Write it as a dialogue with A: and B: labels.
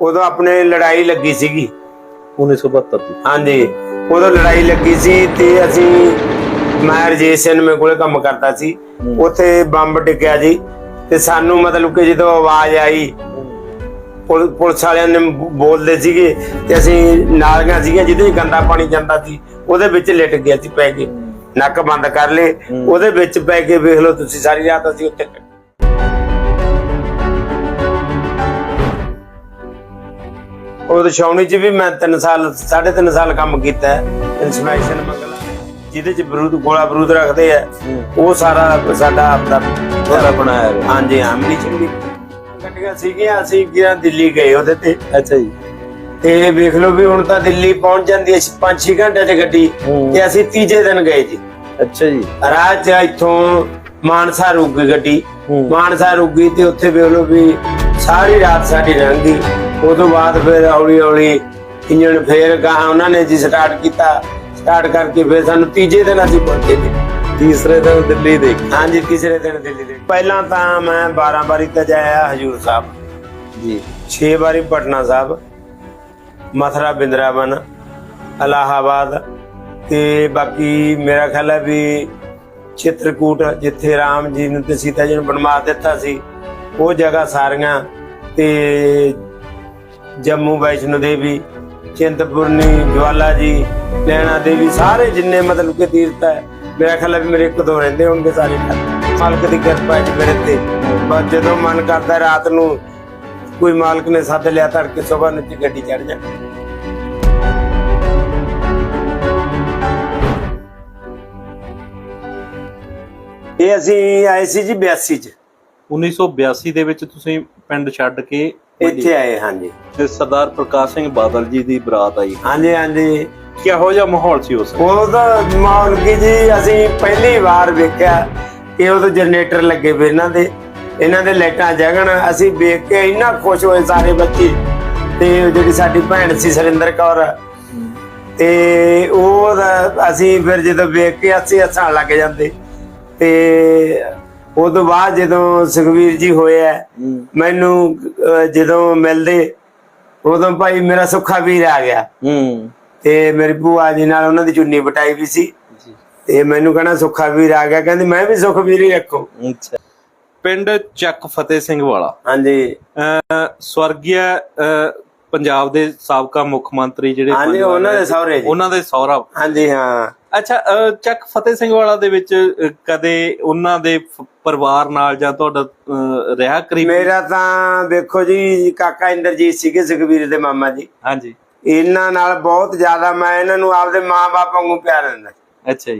A: ਉਦੋਂ ਆਪਣੇ ਲੜਾਈ ਲੱਗੀ ਸੀਗੀ।
B: 1972 ਦੀ।
A: ਹਾਂਜੀ ਉਦੋਂ ਲੜਾਈ ਲੱਗੀ ਸੀ ਤੇ ਅਸੀਂ ਮੈਂ ਰਜੇਸ਼ ਸਿੰਘ ਮੇ ਕੋਲੇ ਕੰਮ ਕਰਦਾ ਸੀ। ਉੱਥੇ ਬੰਬ ਡਿੱਗਿਆ ਜੀ ਤੇ ਸਾਨੂੰ ਮਤਲਬ ਕਿ ਜਦੋਂ ਆਵਾਜ਼ ਆਈ ਪੁਲ- ਪੁਲਿਸ ਵਾਲਿਆਂ ਨੇ ਬੋਲਦੇ ਸੀਗੇ ਤੇ ਅਸੀਂ ਨਾਲੀਆਂ ਸੀਗੀਆਂ 'ਚ ਗੰਦਾ ਪਾਣੀ ਜਾਂਦਾ ਸੀ ਉਹਦੇ ਵਿੱਚ ਲਿਟ ਗਿਆ ਸੀ ਪੈ ਕੇ। ਨੱਕ ਬੰਦ ਕਰ ਲਏ। ਉਹਦੇ ਵਿੱਚ ਪੈ ਕੇ ਵੇਖ ਲਓ ਤੁਸੀਂ ਸਾਰੀ ਰਾਤ ਅਸੀਂ ਉੱਥੇ ਉਹ ਛਾਉਣੀ 'ਚ ਵੀ ਮੈਂ 3 ਸਾਲ 3.5 ਸਾਲ ਕੰਮ ਕੀਤਾ ਇਨਸਪੈਕਸ਼ਨ ਮੰਗਲਾ ਜਿਹਦੇ 'ਚ ਬਰੂਦ ਗੋਲਾ ਬਰੂਦ ਰੱਖਦੇ ਆ ਉਹ ਸਾਰਾ ਸਾਡਾ ਆਪਦਾ
B: ਤੁਹਾਡਾ ਬਣਾਇਆ ਹੋਇਆ।
A: ਹਾਂਜੀ ਮਲੀਸ਼ਨ ਵੀ ਗੱਡੀਆਂ ਸੀਗੀਆਂ ਅਸੀਂ ਗਿਆ ਦਿੱਲੀ ਗਏ ਉਹਦੇ ਤੇ
B: ਅੱਛਾ ਜੀ
A: ਤੇ ਵੇਖ ਲਓ ਵੀ ਹੁਣ ਤਾਂ ਦਿੱਲੀ ਪਹੁੰਚ ਜਾਂਦੀ ਹੈ 5-6 ਘੰਟੇ ਦੀ ਗੱਡੀ। ਤੇ ਅਸੀਂ ਤੀਜੇ ਦਿਨ ਗਏ ਜੀ
B: ਅੱਛਾ ਜੀ
A: 'ਚ ਇੱਥੋਂ ਮਾਨਸਾ ਰੁਕ ਗਈ ਗੱਡੀ। ਮਾਨਸਾ ਰੁਕ ਗਈ ਤੇ ਉੱਥੇ ਵੇਖ ਲਓ ਵੀ ਸਾਰੀ ਰਾਤ ਸਾਡੀ ਲੰਘ ਗਈ ਉਹ ਤੋਂ ਬਾਅਦ ਫਿਰ ਹੌਲੀ ਹੌਲੀ ਇੰਜਣ ਫੇਰ ਗਾਹਾਂ ਉਹਨਾਂ ਨੇ ਜੀ ਸਟਾਰਟ ਕੀਤਾ। ਸਟਾਰਟ ਕਰਕੇ ਫਿਰ ਸਾਨੂੰ ਤੀਜੇ ਦਿਨ ਅਸੀਂ ਪਹੁੰਚੇ ਜੀ।
B: ਤੀਸਰੇ ਦਿਨ ਦਿੱਲੀ ਦੇ
A: ਹਾਂਜੀ ਤੀਸਰੇ ਦਿਨ ਦਿੱਲੀ ਦੇ ਪਹਿਲਾਂ ਤਾਂ ਮੈਂ 12 ਵਾਰੀ ਤਾਂ ਜਾਇਆ ਹਜੂਰ ਸਾਹਿਬ।
B: ਜੀ।
A: 6 ਵਾਰੀ ਪਟਨਾ ਸਾਹਿਬ ਮਥੁਰਾ ਬਿੰਦਰਾਵਨ ਇਲਾਹਾਬਾਦ ਤੇ ਬਾਕੀ ਮੇਰਾ ਖਿਆਲ ਹੈ ਵੀ ਚਿੱਤਰਕੂਟ ਜਿੱਥੇ ਰਾਮ ਜੀ ਨੂੰ ਤੇ ਸੀਤਾ ਜੀ ਨੂੰ ਬਣਵਾ ਦਿੱਤਾ ਸੀ ਉਹ ਜਗ੍ਹਾ ਸਾਰੀਆਂ ਤੇ ਜੰਮੂ ਵੈਸ਼ਨੋ ਦੇਵੀ, ਚਿੰਤਪੁਰਨੀ, ਜਵਾਲਾ ਜੀ ਲੈਣਾ ਦੇਵੀ, ਸਾਰੇ ਜਿੰਨੇ ਮਤਲਬ ਕਿ ਤੀਰਥ ਹੈ, ਮੇਰਾ ਖਿਆਲ ਹੈ ਵੀ ਮੇਰੇ ਇੱਕ ਦੋ ਰਹਿੰਦੇ ਹੋਣਗੇ ਸਾਰੇ ਮਾਲਕ ਦੀ ਕਿਰਪਾ ਹੈ ਮੇਰੇ ਤੇ। ਬਸ ਜਦੋਂ ਮਨ ਕਰਦਾ ਰਾਤ ਨੂੰ ਕੋਈ ਮਾਲਕ ਨੇ ਸੱਦ ਲਿਆ ਤੜਕੇ ਸਵੇਰ ਨੂੰ ਤੇ ਗੱਡੀ ਚੜ ਜਾ। ਇਹ ਅਸੀਂ ਆਏ ਸੀ ਜੀ 82 ਚ।
B: 1982 ਦੇ ਵਿੱਚ ਤੁਸੀਂ ਪਿੰਡ ਛੱਡ ਕੇ
A: ਇੱਥੇ ਆਏ ਹਾਂਜੀ।
B: ਤੇ ਸਰਦਾਰ ਪ੍ਰਕਾਸ਼ ਸਿੰਘ ਬਾਦਲ ਜੀ ਦੀ ਬਰਾਤ ਆਈ।
A: ਹਾਂਜੀ ਹਾਂਜੀ।
B: ਕਿਹੋ ਜਿਹਾ ਮਾਹੌਲ ਸੀ ਉਸ ਵੇਲੇ?
A: ਉਹ ਤਾਂ ਮਾਹੌਲ ਕੀ ਜੀ ਅਸੀਂ ਪਹਿਲੀ ਵਾਰ ਵੇਖਿਆ ਕਿ ਉਹ ਜਨਰੇਟਰ ਲੱਗੇ ਪਏ ਇਹਨਾਂ ਦੇ ਇਹਨਾਂ ਦੇ ਲਾਈਟਾਂ ਜਗਣ। ਅਸੀਂ ਵੇਖ ਕੇ ਇੰਨਾ ਖੁਸ਼ ਹੋਏ ਸਾਰੇ ਬੱਚੇ। ਤੇ ਜਿਹੜੀ ਸਾਡੀ ਭੈਣ ਸੀ ਸੁਰਿੰਦਰ ਕੌਰ ਤੇ ਉਹ ਅਸੀਂ ਫਿਰ ਜਦੋਂ ਵੇਖ ਕੇ ਅਸੀਂ ਹੱਸਣ ਲੱਗ ਜਾਂਦੇ। ਤੇ ਤੋਂ ਬਾਅਦ ਜਦੋਂ ਸੁਖਵੀਰ ਜੀ ਹੋਇਆ ਮੈਨੂੰ ਜਦੋਂ ਮਿਲਦੇ ਉਦੋਂ ਭਾਈ ਮੇਰਾ ਸੁੱਖਾ ਵੀਰ ਆ ਗਿਆ।
B: ਹੂੰ।
A: ਤੇ ਮੇਰੀ ਭੂਆ ਜੀ ਨਾਲ ਉਹਨਾਂ ਦੀ ਚੁੰਨੀ ਬਟਾਈ ਵੀ ਸੀ। ਤੇ ਮੈਨੂੰ ਕਹਿੰਦਾ ਸੁੱਖਾ ਵੀਰ ਆ ਗਿਆ। ਕਹਿੰਦੀ ਮੈਂ ਵੀ ਸੁਖਵੀਰ ਹੀ ਰੱਖੋ।
B: ਅੱਛਾ। ਪਿੰਡ ਚੱਕ ਫਤਿਹ ਸਿੰਘ ਵਾਲਾ।
A: ਹਾਂਜੀ।
B: ਅਹ ਪੰਜਾਬ ਦੇ ਸਾਬਕਾ ਮੁੱਖ ਮੰਤਰੀ ਜਿਹੜੇ
A: ਹਾਂਜੀ
B: ਵਾਰ
A: ਉਹਨਾਂ ਦੇ ਸਹੁਰੇ ਜੀ।
B: ਉਹਨਾਂ ਦੇ ਸਹੁਰਾ।
A: ਹਾਂਜੀ ਹਾਂ।
B: ਅੱਛਾ ਚੱਕ ਫਤਿਹ ਸਿੰਘ ਵਾਲਾ ਦੇ ਵਿੱਚ ਕਦੇ ਉਹਨਾਂ ਦੇ ਪਰਿਵਾਰ ਨਾਲ ਜਾਂ ਤੁਹਾਡਾ ਰਿਹਾ ਕਰੀਬ?
A: ਮੇਰਾ ਤਾਂ ਦੇਖੋ ਜੀ ਕਾਕਾ ਇੰਦਰਜੀਤ ਸੀਗੇ ਸੁਖਵੀਰ ਦੇ ਮਾਮਾ ਜੀ।
B: ਹਾਂਜੀ।
A: ਇਹਨਾਂ ਨਾਲ ਬਹੁਤ ਜ਼ਿਆਦਾ ਮੈਂ ਇਹਨਾਂ ਨੂੰ ਆਪਦੇ ਮਾਂ-ਬਾਪ ਵਾਂਗੂ ਪਿਆਰ ਦਿੰਦਾ।
B: ਅੱਛਾ ਜੀ।